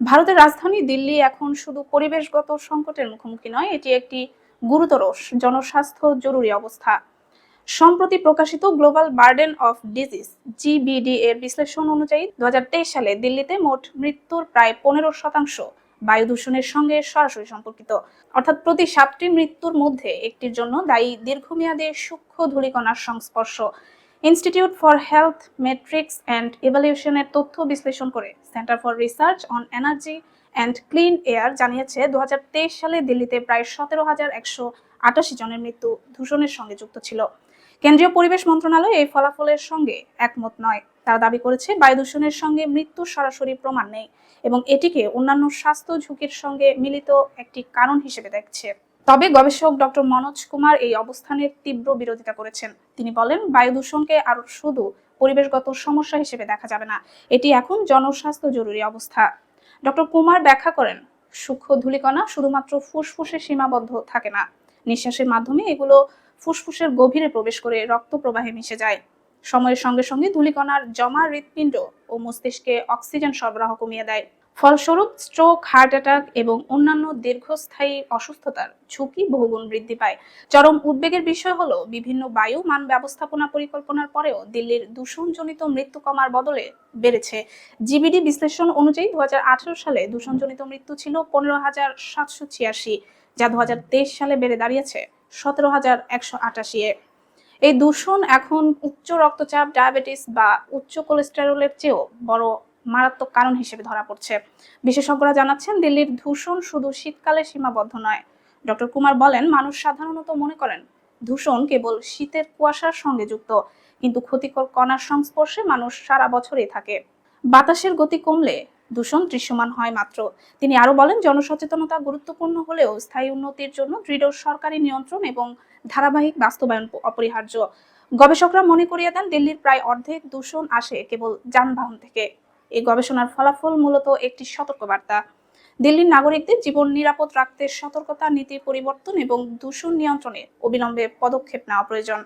ভারতের রাজধানী দিল্লি এখন শুধু পরিবেশগত সংকটের মুখোমুখি নয়, এটি একটি গুরুতর জনস্বাস্থ্য জরুরি অবস্থা। সম্প্রতি প্রকাশিত global burden of disease GBD এর বিশ্লেষণ অনুযায়ী দু হাজার তেইশ সালে দিল্লিতে মোট মৃত্যুর প্রায় পনেরো শতাংশ বায়ু দূষণের সঙ্গে সরাসরি সম্পর্কিত। অর্থাৎ প্রতি সাতটি মৃত্যুর মধ্যে একটির জন্য দায়ী দীর্ঘমেয়াদে সূক্ষ্ম ধূলিকণার সংস্পর্শ। Institute for health metrics and ইভ্যালুয়েশনের তথ্য বিশ্লেষণ করে centre for research on energy and clean air জানিয়েছে দু হাজার তেইশ সালে দিল্লিতে প্রায় সতেরো হাজার একশো আটাশি জনের মৃত্যু দূষণের সঙ্গে যুক্ত ছিল। কেন্দ্রীয় পরিবেশ মন্ত্রণালয় এই ফলাফলের সঙ্গে একমত নয়। তারা দাবি করেছে, বায়ু দূষণের সঙ্গে মৃত্যুর সরাসরি প্রমাণ নেই এবং এটিকে অন্যান্য স্বাস্থ্য ঝুঁকির সঙ্গে মিলিত একটি কারণ হিসেবে দেখছে। তবে গবেষক ডক্টর মনোজ কুমার এই অবস্থানের তীব্র বিরোধিতা করেছেন। তিনি বলেন বায়ু দূষণকে আর শুধু পরিবেশগত সমস্যা হিসেবে দেখা যাবে না, এটি এখন জনস্বাস্থ্য জরুরি অবস্থা। ডক্টর কুমার ব্যাখ্যা করেন, সূক্ষ্ম ধূলিকণা শুধুমাত্র ফুসফুসে সীমাবদ্ধ থাকে না। নিঃশ্বাসের মাধ্যমে এগুলো ফুসফুসের গভীরে প্রবেশ করে রক্ত প্রবাহে মিশে যায়। সময়ের সঙ্গে সঙ্গে ধূলিকণার জমা হৃৎপিণ্ড ও মস্তিষ্কে অক্সিজেন সরবরাহ কমিয়ে দেয়। ফলস্বরূপ স্ট্রোক হার্ট অ্যাটাক এবং অন্যান্য দীর্ঘস্থায়ী অসুস্থতার ঝুঁকি বহুগুণ বৃদ্ধি পায়। চরম উদ্বেগের বিষয় হলো বিভিন্ন বায়ু, মান ব্যবস্থাপনা পরিকল্পনার পরেও দিল্লির দূষণজনিত মৃত্যু কমার বদলে বেড়েছে। জিবিডি বিশ্লেষণ অনুযায়ী দুহাজার আঠারো সালে দূষণজনিত মৃত্যু ছিল পনেরো হাজার সাতশো ছিয়াশি, যা দু হাজার তেইশ সালে বেড়ে দাঁড়িয়েছে সতেরো হাজার একশো আটাশি এ এই দূষণ এখন উচ্চ রক্তচাপ, ডায়াবেটিস বা উচ্চ কোলেস্টেরলের চেয়েও বড় মারাত্মক কারণ হিসেবে ধরা পড়ছে। বিশেষজ্ঞরা জানাচ্ছেন, দিল্লির দূষণ শুধু শীতকালে সীমাবদ্ধ নয়। ডক্টর কুমার বলেন, মানুষ সাধারণত মনে করেন দূষণ কেবল শীতের কুয়াশার সঙ্গে যুক্ত। কিন্তু ক্ষতিকর কণার সংস্পর্শে মানুষ সারা বছরই থাকে। বাতাসের গতি কমলে দূষণ দৃশ্যমান হয় মাত্র। তিনি আরও বলেন, জনসচেতনতা গুরুত্বপূর্ণ হলেও স্থায়ী উন্নতির জন্য দৃঢ় সরকারি নিয়ন্ত্রণ এবং ধারাবাহিক বাস্তবায়ন অপরিহার্য। গবেষকরা মনে করিয়ে দেন, দিল্লির প্রায় অর্ধেক দূষণ আসে কেবল যানবাহন থেকে। এই গবেষণার ফলাফল মূলত একটি সতর্কবার্তা। দিল্লির নাগরিকদের জীবন নিরাপদ রাখতে সতর্কতা নীতি পরিবর্তন এবং দূষণ নিয়ন্ত্রণে অবিলম্বে পদক্ষেপ নেওয়া প্রয়োজন।